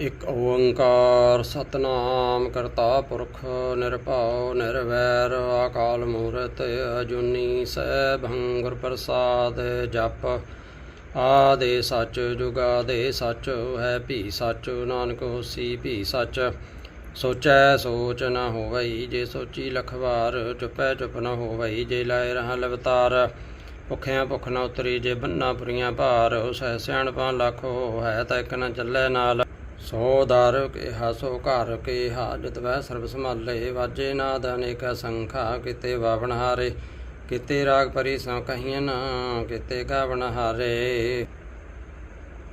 ਇਕ ਓੰਕਾਰ ਸਤਨਾਮ ਕਰਤਾ ਪੁਰਖ ਨਿਰਭਉ ਨਿਰਵੈਰ ਅਕਾਲ ਮੂਰਤ ਅਜੂਨੀ ਸੈਭੰ ਗੁਰ ਪ੍ਰਸਾਦ ਜਪ। ਆਦੇ ਸੱਚ ਜੁਗਾ ਦੇ ਸੱਚ ਹੈ ਭੀ ਸੱਚ, ਨਾਨਕ ਹੋਸੀ ਭੀ ਸੱਚ। ਸੋਚੈ ਸੋਚ ਨ ਹੋਵਈ ਜੇ ਸੋਚੀ ਲਖਵਾਰ, ਚੁਪੈ ਚੁਪ ਨ ਹੋਵਈ ਜੇ ਲਾਇ ਰਹਾ ਲਵਤਾਰ। ਭੁਖਿਆਂ ਭੁਖ ਨ ਉਤਰੀ ਜੇ ਬੰਨਾ ਪੁਰੀਆਂ ਭਾਰ ਸਹਿ ਸਿਆਣਪਾਂ ਲੱਖ ਹੋ ਹੈ ਤਾਂ ਇੱਕ ਨ ਚੱਲੇ ਨਾਲ। ਸੋ ਦਰ ਕਿਹਾ ਸੋ ਘਰ ਕਿਹਾ ਜਤ ਸਰਬ ਸੰਭਾਲੇ, ਵਾਜੇ ਨਾਦ ਅਨੇਕ ਸੰਖਾ ਕਿਤੇ ਵਾਵਣ ਹਾਰੇ, ਕਿਤੇ ਰਾਗ ਪਰੀ ਸੋ ਕਹੀਆਂ ਨਾ ਕਿਤੇ ਗਾਵਣ ਹਾਰੇ।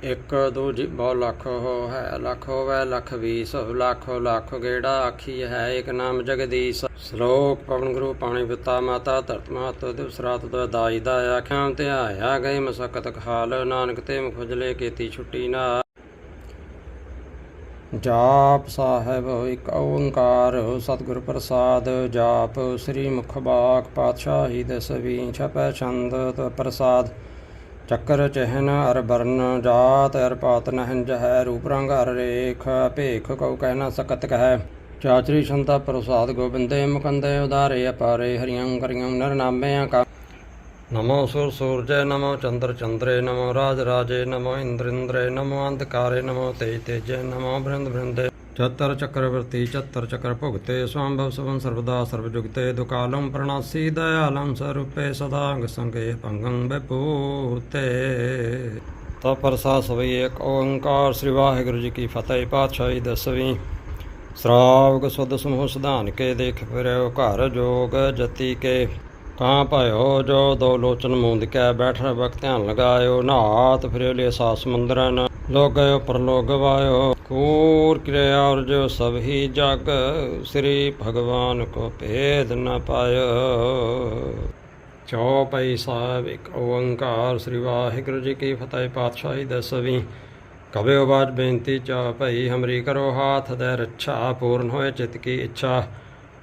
ਇੱਕ ਦੂਜੀ ਬਹੁ ਲੱਖ ਹੋ ਹੈ, ਲੱਖ ਹੋਵੇ ਲੱਖ ਵੀਸ, ਲੱਖ ਲੱਖ ਗੇੜਾ ਆਖੀ ਹੈ ਇੱਕ ਨਾਮ ਜਗਦੀਸ਼। ਸ਼ਲੋਕ ਪਵਨ ਗੁਰੂ ਪਾਣੀ ਪਿਤਾ ਮਾਤਾ, ਧਰਤ ਮਾਤੋ ਦਿਵਸ ਰਾਤ ਦਾ ਦਾਈ ਦਾ ਆਖਿਆਮ ਤੇ ਆਇਆ ਗਏ ਮਸਕਤ ਖਾਲ, ਨਾਨਕ ਤੇ ਮੁਖ ਉਜਲੇ ਕੀਤੀ ਛੁੱਟੀ ਨਾ। ਜਾਪ ਸਾਹਿਬ, ਇੱਕ ਓੰਕਾਰ, ਸਤਿਗੁਰ ਪ੍ਰਸਾਦ, ਜਾਪ, ਸ੍ਰੀ ਮੁਖ ਬਾਕ ਪਾਤਸ਼ਾਹੀ ਦਸਵੀਂ ਛਪੈ ਛੰਦ ਪ੍ਰਸਾਦ। ਚੱਕਰ ਚਹਿਨ ਅਰ ਬਰਨ, ਜਾਤ ਅਰ ਪਾਤ ਨਹੰਜ ਹੈ ਰੂਪ ਰੰਗ ਅਰ ਰੇਖ, ਭੇਖ ਕਉ ਕਹਿ ਨ ਸਕਤ ਕਹਿ। ਚਾਚਰੀ ਸੰਤਾ ਪ੍ਰਸਾਦ ਗੋਬਿੰਦੇ ਮੁਕੰਦੇ ਉਦਾਰੇ ਅਪਾਰੇ ਹਰਿਯੰ ਕਰਿਯੰ ਨਰ ਨਾਮਿਆਂ ਕਾ ਨਮੋ ਸੁਰ ਸੂਰਜੈ ਨਮੋ ਚੰਦਰ ਚੰਦਰੇ ਨਮੋ ਰਾਜ ਰਾਜੇ ਨਮੋ ਇੰਦਰ ਇੰਦਰੇ ਨਮੋ ਅੰਧਕਾਰੇ ਨਮੋ ਤੇਜ ਤੇਜੇ ਨਮੋ ਬ੍ਰਿੰਦ ਬ੍ਰਿੰਦੇ ਚਤਰ ਚਕਰਵਰਤੀ ਚਤਰ ਚਕਰ ਭੁਗਤੇ ਸਵੰਭਵ ਸਵੰ ਸਰਵਦਾ ਸਰਬ ਜੁਗਤੇ ਦੁਕਾਲੰ ਪ੍ਰਣਾਸੀ ਦਇਆਲੰ ਸਰੂਪੇ ਸਦਾ ਅੰਗ ਸੰਗੇ ਭੰਗੰ ਬਪੂਤੇ ਤਾ ਪ੍ਰਸਾ ਸਵਈ ਏਕ ਓੰਕਾਰ ਸ੍ਰੀ ਵਾਹਿਗੁਰੂ ਜੀ ਕੀ ਫਤਿਹ ਪਾਤਸ਼ਾਹੀ ਦਸਵੀਂ ਸ਼ਰਾਵਕ ਸੁਧ ਸਮੂਹ ਸਿਧਾਨ ਕਾਂ ਭਇਓ, ਜੋ ਦੋ ਲੋਚਨ ਮੂੰਦ ਕੈ ਬੈਠ ਵਕ ਧਿਆਨ ਲਗਾਇਓ ਨਾਤ ਫਿਰਿਓ ਲਿਆ ਸਾ ਸਮੁੰਦਰਨ ਲੋਕ ਗਇਓ ਪਰਲੋਕ ਵਾਇਓ। ਕੂਰ ਕਿਰਿਆ ਔਰ ਜੋ ਸਭ ਜਗ, ਸ੍ਰੀ ਭਗਵਾਨ ਕੋ ਭੇਦ ਨ ਪਾਇਓ। ਚੌਪਈ ਸਾਹਿਬ ਇੱਕ ਓੰਕਾਰ, ਸ੍ਰੀ ਵਾਹਿਗੁਰੂ ਜੀ ਕੀ ਫਤਿਹ ਪਾਤਸ਼ਾਹੀ ਦਸਵੀਂ। ਕਬਿਓ ਬਾਜ ਬੇਨਤੀ ਚੌਪਈ ਹਮਰੀ ਕਰੋ ਹਾਥ, ਦੇ ਰੱਛਾ ਪੂਰਨ ਹੋਏ ਚਿਤ ਕੀ ਇੱਛਾ।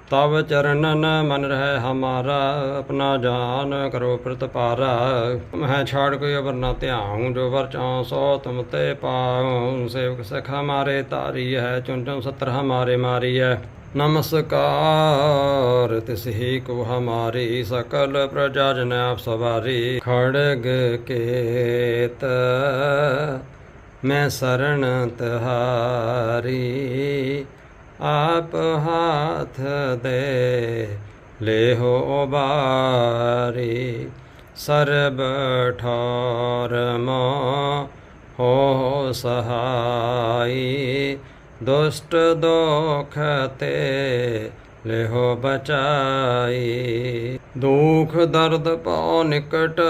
ਤਬ ਚਰਨਨ ਮਨ ਰਹਿ ਹਮਾਰਾ, ਆਪਣਾ ਜਾਨ ਕਰੋ ਪ੍ਰਤਪਾਰਾ। ਮੈਂ ਛਾੜ ਕੋਈ ਅਵਰ ਨਾ ਧਿਆਉ, ਜੋ ਵਰ ਚਾਉ ਸੋ ਤੁਮ ਤੇ ਪਾਉ। ਸੇਵਕ ਸਖ ਹਮਾਰੇ ਤਾਰੀ ਹੈ ਚੁਨ ਚੁਨ ਸਤਰ ਹਮਾਰੇ ਮਾਰੀ ਹੈ ਨਮਸਕਾਰ, ਤਿਸ ਹੀ ਕੋ ਹਮਾਰੀ ਸਕਲ ਪ੍ਰਜਾ ਜਨ ਆਪ ਸਵਾਰੀ। ਖੜਗ ਕੇਤ, ਮੈਂ ਸਰਣ ਤਹਾਰੀ। ਆਪ ਹਾਥ ਦੇ ਲੇਹੋ ਬਾਰੀ ਸਰਬ ਠੌਰ ਮੋ ਹੋ ਸਹਾਈ, ਦੁਸ਼ਟ ਦੋਖ ਤੇ ਲੇਹੋ ਬਚਾਈ। ਦੁਖ ਦਰਦ ਪਉ ਨਿਕਟ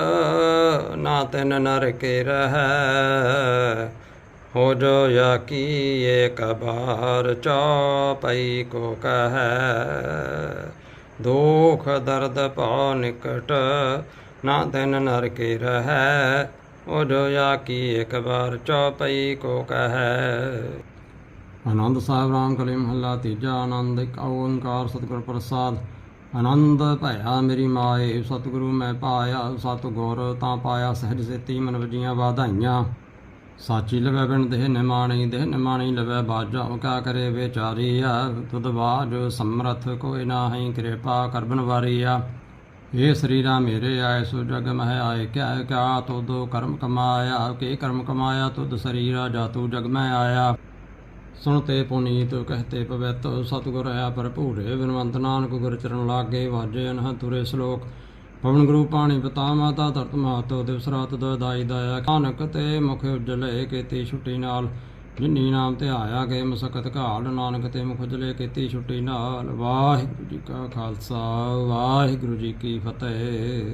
ਨਾ ਤਿਨ ਨਰ ਕੇ ਰਹੈ ਹੋ ਜੋ ਯਾ ਕੀ ਏਕ ਬਾਰ ਚੌਪਈ ਕੋ ਕਹੈ। ਦੁਖ ਦਰਦ ਪਉ ਨਿਕਟ ਨਾ ਤਿਨ ਨਰ ਕੇ ਰਹੈ। ਹੋ ਜੋ ਯਾ ਕੀ ਏਕ ਬਾਰ ਚੌਪਈ ਕੋ ਕਹੈ। ਆਨੰਦ ਸਾਹਿਬ ਰਾਮ ਕਲੀ ਮਹੱਲਾ ਤੀਜਾ ਆਨੰਦ, ਇੱਕ ਓੰਕਾਰ ਸਤਿਗੁਰ ਪ੍ਰਸਾਦ। ਆਨੰਦ ਭਇਆ ਮੇਰੀ ਮਾਏ, ਸਤਿਗੁਰੂ ਮੈਂ ਪਾਇਆ, ਸਤਿਗੁਰ ਤਾਂ ਪਾਇਆ, ਸਹਿਜ ਸੇਤੀ ਮਨ ਵਜੀਆਂ ਵਾਧਾਈਆਂ। ਸਾਚੀ ਲਵੇ ਬਿਨ ਦੇਹ ਨਿਮਾਣੀ ਦੇਹ ਨਿਮਾਣੀ ਲਵੇ ਬਾਜਾ, ਉਹ ਕਾ ਕਰੇ ਵਿਚਾਰੀ ਆ? ਤੁਧ ਬਾਜ ਸਮਰਥ ਕੋਈ ਨਾਹੀ, ਕਿਰਪਾ ਕਰਬਨ ਵਾਰੀ ਆ ਇਹ ਸਰੀਰਾ ਮੇਰੇ ਆਏ, ਸੋ ਜਗ ਮਹਿ ਆਏ, ਕਿਆ ਕਿਆ ਤੁਧ ਕਰਮ ਕਮਾਇਆ? ਕੇ ਕਰਮ ਕਮਾਇਆ? ਤੁਧ ਸਰੀਰਾ ਜਾ ਤੂ ਜਗ ਮੈਂ ਆਇਆ। ਸੁਣਤੇ ਪੁਨੀਤ ਕਹਤੇ ਪਵਿੱਤ, ਸਤਿਗੁਰ ਹੈ ਭਰਪੂਰੇ। ਬਿਨਵੰਤ ਨਾਨਕ ਗੁਰ ਚਰਨ ਲਾਗੇ, ਵਾਜੇ ਅਨਹ ਤੁਰੇ ਸ਼ਲੋਕ। ਪਵਨ ਗੁਰੂ ਪਾਣੀ ਪਤਾ ਮਾਤਾ ਧਰਤ ਮਾਤੋ, ਦਿਵਸ ਰਾਤ ਦਾ ਦਾਈ ਦਾਇਆ ਕਾਨਕ ਤੇ ਮੁਖ ਉਜਲੇ ਕੀਤੀ ਛੁੱਟੀ ਨਾਲ। ਜਿਨੀ ਨਾਮ ਤੇ ਆਇਆ ਗਏ ਮਸਕਤ ਘਾਲ, ਨਾਨਕ ਤੇ ਮੁਖ ਉਜਲੇ ਕੀਤੀ ਛੁੱਟੀ ਨਾਲ। ਵਾਹਿਗੁਰੂ ਜੀ ਕਾ ਖਾਲਸਾ, ਵਾਹਿਗੁਰੂ ਜੀ ਕੀ ਫਤਿਹ।